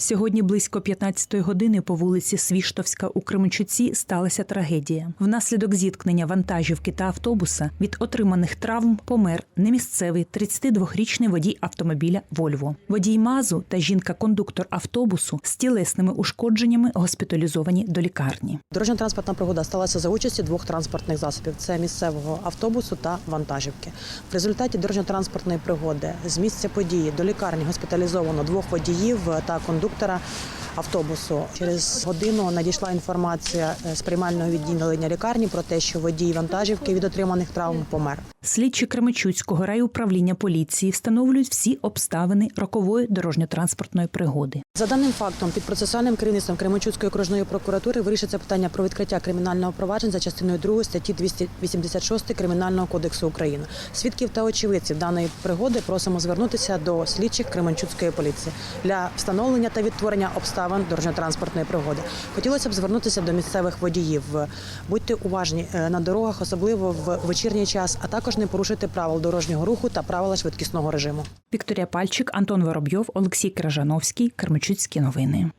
Сьогодні близько 15-ї години по вулиці Свіштовська у Кременчуці сталася трагедія. Внаслідок зіткнення вантажівки та автобуса від отриманих травм помер немісцевий 32-річний водій автомобіля Вольво. Водій Мазу та жінка-кондуктор автобусу з тілесними ушкодженнями госпіталізовані до лікарні. Дорожньо-транспортна пригода сталася за участі двох транспортних засобів: це місцевого автобусу та вантажівки. В результаті дорожньо-транспортної пригоди з місця події до лікарні госпіталізовано двох водіїв та кондуктора автобусу. Через годину надійшла інформація е, з приймального відділення лікарні про те, що водій вантажівки від отриманих травм помер. Слідчі Кременчуцького райуправління поліції встановлюють всі обставини рокової дорожньо-транспортної пригоди. За даним фактом, під процесуальним керівництвом Кременчуцької окружної прокуратури вирішиться питання про відкриття кримінального проваджень за частиною 2 статті 286 Кримінального кодексу України. Свідків та очевидців даної пригоди просимо звернутися до слідчих Кременчуцької поліції для встановлення та відтворення обставин дорожньо-транспортної пригоди. Хотілося б звернутися до місцевих водіїв. Будьте уважні е, на дорогах, особливо в вечірній час, а також не порушуйте правил дорожнього руху та правила швидкісного режиму. Вікторія Пальчик, Антон Воробйов, Олексій Кражановський, Кермичуцькі новини.